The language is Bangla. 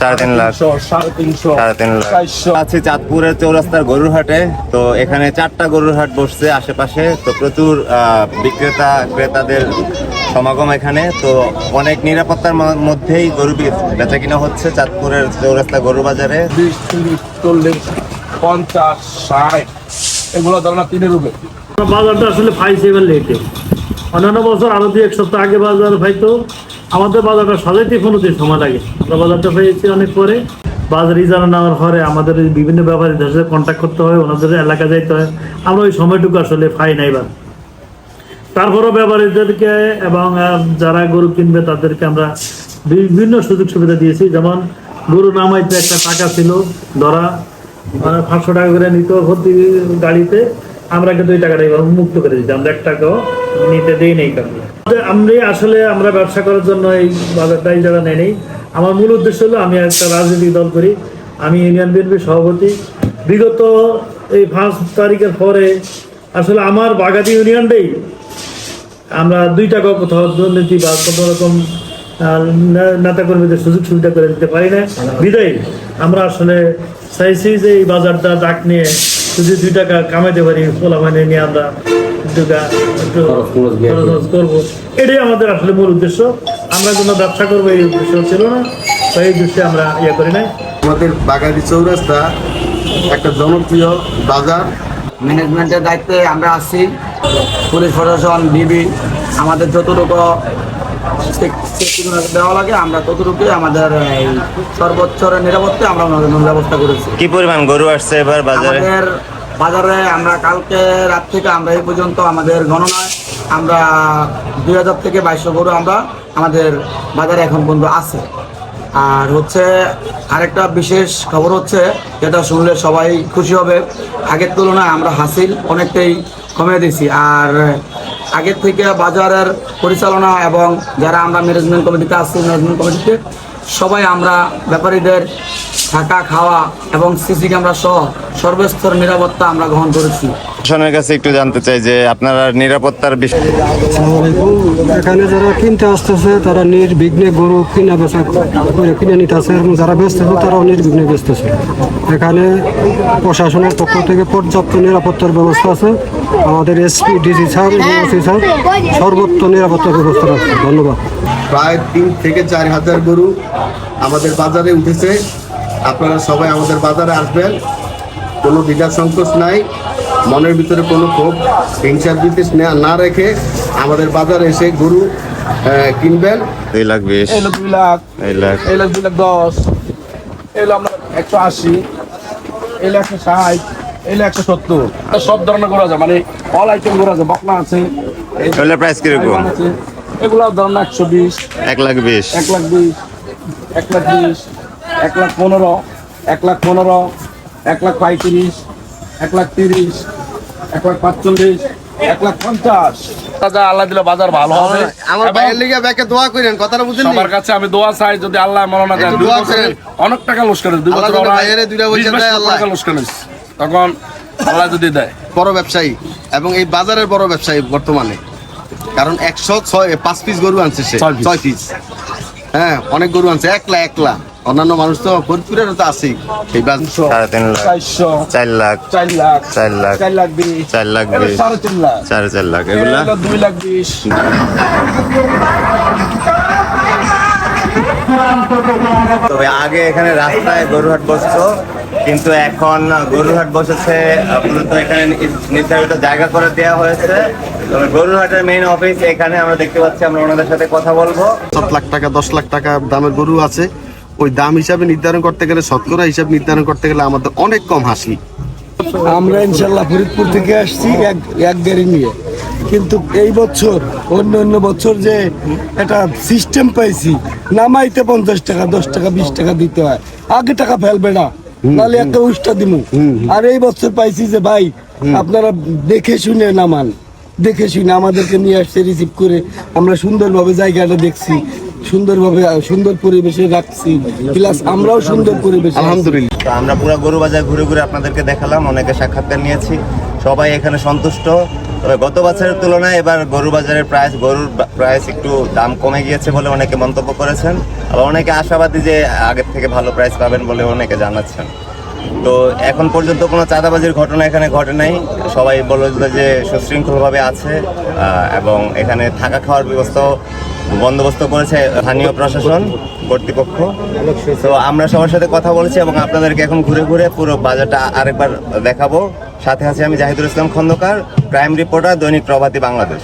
সাড়ে তিন লাখ। সাড়ে তিনশো। তিন লাখ। আছি চাঁদপুরের চৌরাস্তার গরুর হাটে তো এখানে চারটা গরুর হাট বসছে আশেপাশে তো প্রচুর আহ, বিক্রেতা ক্রেতাদের সমাগম এখানে তো অনেক নিরাপত্তার মধ্যেই গরু বেচা কিনা হচ্ছে চাঁদপুরের চৌরাস্তা গরু বাজারে। বিশ তিরিশ চল্লিশ পঞ্চাশ ষাট এগুলো ধরো তিনের উপরে। বাজারটা আসলে লেটে। অন্যান্য বছর আরও দুই এক সপ্তাহ আগে বাজার পাইতো আমাদের বাজারটা সাজাইতে কোনো দিন সময় লাগে। আমরা বাজারটা পেয়েছি অনেক পরে। বাজার ইজারা নেওয়ার পরে আমাদের বিভিন্ন ব্যাপারীদের সাথে কন্ট্যাক্ট করতে হয়, ওনাদের এলাকা যাইতে হয়। আমরা ওই সময়টুকু আসলে পাই নাই বা। তারপরও ব্যাপারীদেরকে এবং যারা গরু কিনবে তাদেরকে আমরা বিভিন্ন সুযোগ সুবিধা দিয়েছি। যেমন গরু নামাইতে একটা টাকা ছিল, ধরা মানে পাঁচশো টাকা করে নিত ভর্তি গাড়িতে। আমরা কিন্তু ওই টাকাটা মুক্ত করে দিচ্ছি আমরা এক টাকাও নিতে দেই নেই কাউকে। আমি আসলে আমরা ব্যবসা করার জন্য এই বাজারটাই যারা নেই আমার মূল উদ্দেশ্য হলো আমি একটা রাজনৈতিক দল করি। আমি ইউনিয়ন বিএনপির সভাপতি। বিগত এই পাঁচ তারিখের পরে আসলে আমার বাগাতি ইউনিয়নটাই আমরা দুই টাকা কোথাও দুর্নীতি বা কোনো রকম আহ, না- নেতা কর্মীদের সুযোগ সুবিধা করে দিতে পারি না। বিদায়। আমরা আসলে চাইছি যে এই বাজারটা ডাক নিয়ে যদি দুই টাকা কামাইতে পারি পোলা মানে নিয়ে আমরা একটু খরচ করব। এটাই আমাদের আসলে মূল উদ্দেশ্য। আমরা কোনো ব্যবসা করব এই উদ্দেশ্য ছিল না তো এই উদ্দেশ্যে আমরা ইয়ে করি নাই। আমাদের বাগাদি চৌরাস্তা একটা জনপ্রিয় বাজার। ম্যানেজমেন্টের দায়িত্বে আমরা আছি। পুলিশ প্রশাসন ডিবি আমাদের যতটুকু দেওয়া লাগে আমরা ততটুকুই আমাদের এই সর্বোচ্চ নিরাপত্তা আমরা আমাদের ব্যবস্থা করেছি। কি পরিমাণ গরু আসছে এবার বাজারে? বাজারে আমরা কালকে রাত থেকে আমরা এই পর্যন্ত আমাদের গণনায় আমরা দুই হাজার থেকে বাইশশো গরু আমরা আমাদের বাজারে এখন পর্যন্ত আছে। আর হচ্ছে আরেকটা বিশেষ খবর হচ্ছে, যেটা শুনলে সবাই খুশি হবে। আগের তুলনায় আমরা হাসিল অনেকটাই কমিয়ে দিয়েছি। আর আগের থেকে বাজারের পরিচালনা এবং যারা আমরা ম্যানেজমেন্ট কমিটিতে আছি ম্যানেজমেন্ট কমিটিতে সবাই আমরা ব্যাপারীদের থাকা খাওয়া এবং সিসি ক্যামেরা সহ সর্বস্তর নিরাপত্তা আমরা গ্রহণ করেছি। প্রশাসনের কাছে একটু জানতে চাই যে আপনারা নিরাপত্তার বিষয়। এখানে যারা কিনতে আসতেছে তারা নির্বিঘ্নে গরু কিনা বেচা করে কিনে নিতেছে এবং যারা বেচতেছে তারাও নির্বিঘ্নে বেচতেছে এখানে প্রশাসনের পক্ষ থেকে পর্যাপ্ত নিরাপত্তার ব্যবস্থা আছে। আমাদের এসপি ডিসি স্যার এবং ওসি স্যার সর্বোচ্চ নিরাপত্তার ব্যবস্থা রাখছে ধন্যবাদ। প্রায় তিন থেকে চার হাজার গরু আমাদের বাজারে উঠেছে। আপনারা সবাই আমাদের বাজারে আসবেন। কোনো দ্বিধা সংকোচ নাই। মনের ভিতরে কোনো ক্ষোভ হিংসার বিদ্বেষ না- না রেখে আমাদের বাজারে এসে গরু কিনবেন। দুই লাখ বিশ। এই হলো দুই লাখ। এই লাখ। এই হলো দুই লাখ দশ। এই আপনার একশো আশি। এই একশো ষাট। এই হলো একশো সত্তর। সব ধরনের গরু আছে মানে অল আইটেম গরু আছে বকনা আছে এগুলোর প্রাইস কীরকম এগুলো ধরুন একশো বিশ এক লাখ বিশ। এক লাখ বিশ এক লাখ বিশ এক লাখ পনেরো এক লাখ পনেরো এক লাখ পঁয়ত্রিশ এক লাখ তিরিশ এক লাখ পাঁচচল্লিশ এক লাখ পঞ্চাশ। যা আল্লাহ দিলে বাজার ভালো হবে। আমার ভাইয়ের লিগে ব্যাকে দোয়া করেন কথাটা বুঝেন সবার কাছে আমি দোয়া চাই যদি আল্লাহ মরনা বছরে অনেক টাকা লোসকান দুই আল্লাহ বছর যদি দুইটা লক্ষ আল্লাহ। টাকা লোসকান। তখন আল্লাহ যদি দেয়। বড় ব্যবসায়ী এবং এই বাজারের বড় ব্যবসায়ী বর্তমানে। কারণ একশো ছয় পাঁচ পিস গরু আনছে সে ছয় পিস হ্যাঁ অনেক গরু আনছে একলা একলা। অন্যান্য মানুষ তো ফরিদপুরের তো আছেই। এই বাজার সাড়ে তিন লাখ। চারশো চার লাখ। চার লাখ চার লাখ। চার লাখ বিশ। চার লাখ সাড়ে তিন লাখ। সাড়ে চার লাখ। এগুলা দুই লাখ বিশ। তবে আগে এখানে রাস্তায় গরুহাট বসতো। কিন্তু এখন গরুহাট বসেছে আপাতত এখানে নির্ধারিত জায়গা করে দেওয়া হয়েছে। তবে গরুহাটের মেইন অফিস এখানে আমরা দেখতে পাচ্ছি আমরা ওনাদের সাথে কথা বলব। সাত লাখ টাকা দশ লাখ টাকা দামের গরু আছে। ওই দাম হিসাবে নির্ধারণ করতে গেলে শতকরা হিসাব নির্ধারণ করতে গেলে আমাদের অনেক কম হাসি। আমরা ইনশাল্লাহ ফরিদপুর থেকে আসছি এক এক গাড়ি নিয়ে। কিন্তু এই বছর অন্য অন্য বছর যে একটা সিস্টেম পাইছি নামাইতে পঞ্চাশ টাকা দশ টাকা বিশ টাকা দিতে হয়। আগে টাকা ফেলবে না। নাহলে একটা উষ্টা দিমু। আর এই বছর পাইছি যে ভাই আপনারা দেখে শুনে নামান। দেখে শুনে আমাদেরকে নিয়ে আসছে রিসিভ করে। আমরা সুন্দরভাবে জায়গাটা দেখছি সুন্দরভাবে সুন্দর পরিবেশে রাখছি। প্লাস আমরাও সুন্দর পরিবেশে আলহামদুলিল্লাহ। তো আমরা পুরো গরু বাজার ঘুরে ঘুরে আপনাদেরকে দেখালাম অনেকে সাক্ষাৎকার নিয়েছি। সবাই এখানে সন্তুষ্ট। তবে গত বছরের তুলনায় এবার গরু বাজারের প্রাইস গরুর প্রাইস একটু দাম কমে গিয়েছে বলে অনেকে মন্তব্য করেছেন। আবার অনেকে আশাবাদী যে আগের থেকে ভালো প্রাইস পাবেন বলে অনেকে জানাচ্ছেন। তো এখন পর্যন্ত কোনো চাঁদাবাজির ঘটনা এখানে ঘটে নাই। সবাই বলল যে সুশৃঙ্খলভাবে আছে এবং এখানে থাকা খাওয়ার ব্যবস্থাও বন্দোবস্ত করেছে স্থানীয় প্রশাসন, কর্তৃপক্ষ। তো আমরা সবার সাথে কথা বলেছি এবং আপনাদেরকে এখন ঘুরে ঘুরে পুরো বাজারটা আরেকবার দেখাবো। সাথে আছে আমি Zahidul Islam Khandakar. Crime reporter Dainik Probhati Bangladesh.